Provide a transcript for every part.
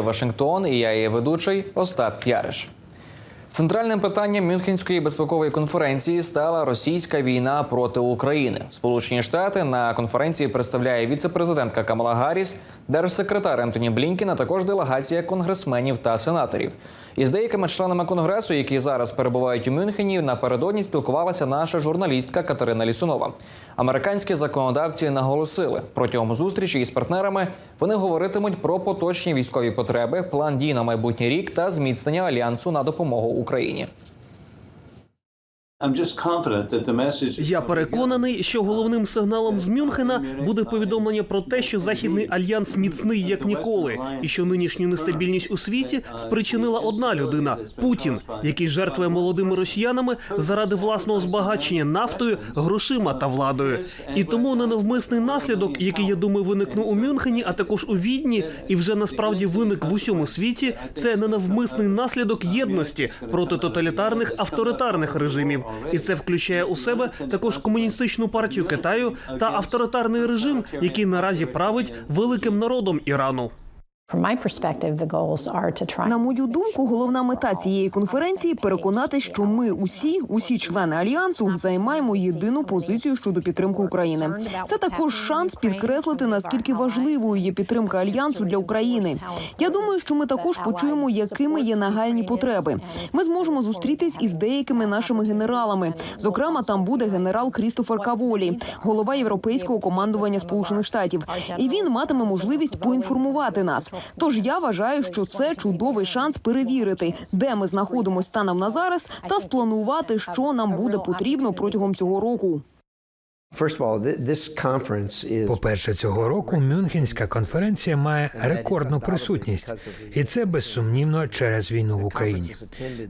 Вашингтон і я її ведучий Остап Яриш. Центральним питанням Мюнхенської безпекової конференції стала російська війна проти України. Сполучені Штати на конференції представляє віце-президентка Камала Гарріс, держсекретар Ентоні Блінкін, а також делегація конгресменів та сенаторів. Із деякими членами конгресу, які зараз перебувають у Мюнхені, напередодні спілкувалася наша журналістка Катерина Лісунова. Американські законодавці наголосили протягом зустрічі із партнерами вони говоритимуть про поточні військові потреби, план дій на майбутній рік та зміцнення альянсу на допомогу Україні. Я переконаний, що головним сигналом з Мюнхена буде повідомлення про те, що західний альянс міцний як ніколи, і що нинішню нестабільність у світі спричинила одна людина Путін, який жертвує молодими росіянами заради власного збагачення нафтою, грошима та владою. І тому ненавмисний наслідок, який я думаю, виникнув у Мюнхені, а також у Відні, і вже насправді виник в усьому світі. Це ненавмисний наслідок єдності проти тоталітарних авторитарних режимів, і це включає у себе також комуністичну партію Китаю та авторитарний режим, який наразі править великим народом Ірану. На мою думку, головна мета цієї конференції переконати, що ми усі, усі члени альянсу, займаємо єдину позицію щодо підтримки України. Це також шанс підкреслити наскільки важливою є підтримка альянсу для України. Я думаю, що ми також почуємо, якими є нагальні потреби. Ми зможемо зустрітись із деякими нашими генералами. Зокрема, там буде генерал Крістофер Каволі, голова європейського командування Сполучених Штатів, і він матиме можливість поінформувати нас. Тож я вважаю, що це чудовий шанс перевірити, де ми знаходимося станом на зараз, та спланувати, що нам буде потрібно протягом цього року. Is По-перше, цього року Мюнхенська конференція має рекордну присутність, і це безсумнівно через війну в Україні.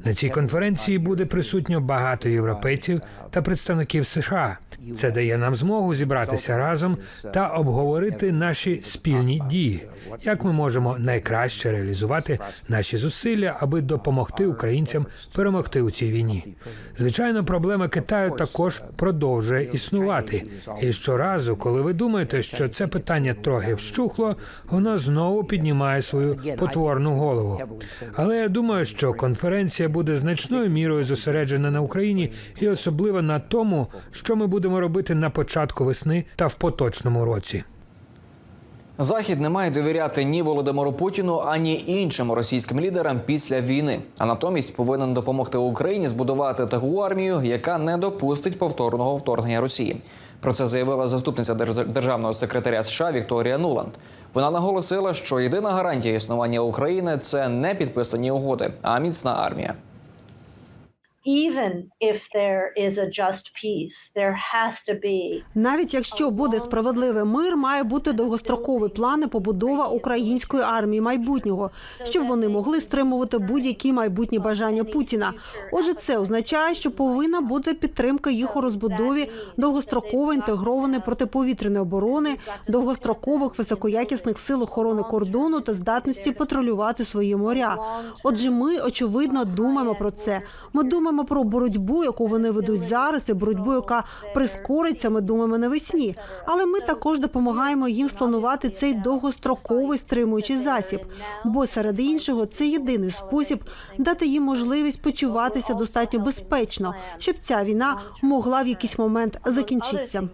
На цій конференції буде присутньо багато європейців та представників США. Це дає нам змогу зібратися разом та обговорити наші спільні дії, як ми можемо найкраще реалізувати наші зусилля, аби допомогти українцям перемогти у цій війні. Звичайно, проблема Китаю також продовжує існувати. І щоразу, коли ви думаєте, що це питання трохи вщухло, воно знову піднімає свою потворну голову. Але я думаю, що конференція буде значною мірою зосереджена на Україні і особливо на тому, що ми будемо робити на початку весни та в поточному році. Захід не має довіряти ні Володимиру Путіну, ані іншим російським лідерам після війни, а натомість повинен допомогти Україні збудувати таку армію, яка не допустить повторного вторгнення Росії. Про це заявила заступниця держ- державного секретаря США Вікторія Нуланд. Вона наголосила, що єдина гарантія існування України це не підписані угоди, а міцна армія. Even if there is a just peace, there has to be Навіть якщо буде справедливий мир, має бути довгостроковий план і побудова української армії майбутнього, щоб вони могли стримувати будь-які майбутні бажання Путіна. Отже, це означає, що повинна бути підтримка їх у розбудові довгострокової інтегрованої протиповітряної оборони, довгострокових високоякісних сил охорони кордону та здатності патрулювати свої моря. Отже, ми очевидно думаємо про це. Ми думаємо про боротьбу, яку вони ведуть зараз, і боротьбу, яка прискориться. Ми думаємо навесні. Але ми також допомагаємо їм спланувати цей довгостроковий стримуючий засіб. Бо серед іншого це єдиний спосіб дати їм можливість почуватися достатньо безпечно, щоб ця війна могла в якийсь момент закінчитися.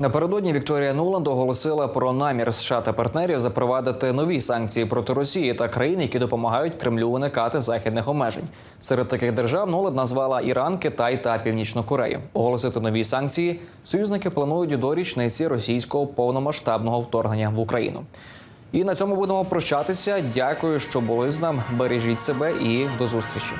Напередодні Вікторія Нуланд оголосила про намір США та партнерів запровадити нові санкції проти Росії та країн, які допомагають Кремлю уникати західних обмежень. Серед таких держав Нуланд назвала Іран, Китай та Північну Корею. Оголосити нові санкції союзники планують до річниці російського повномасштабного вторгнення в Україну. І на цьому будемо прощатися. Дякую, що були з нами. Бережіть себе і до зустрічі.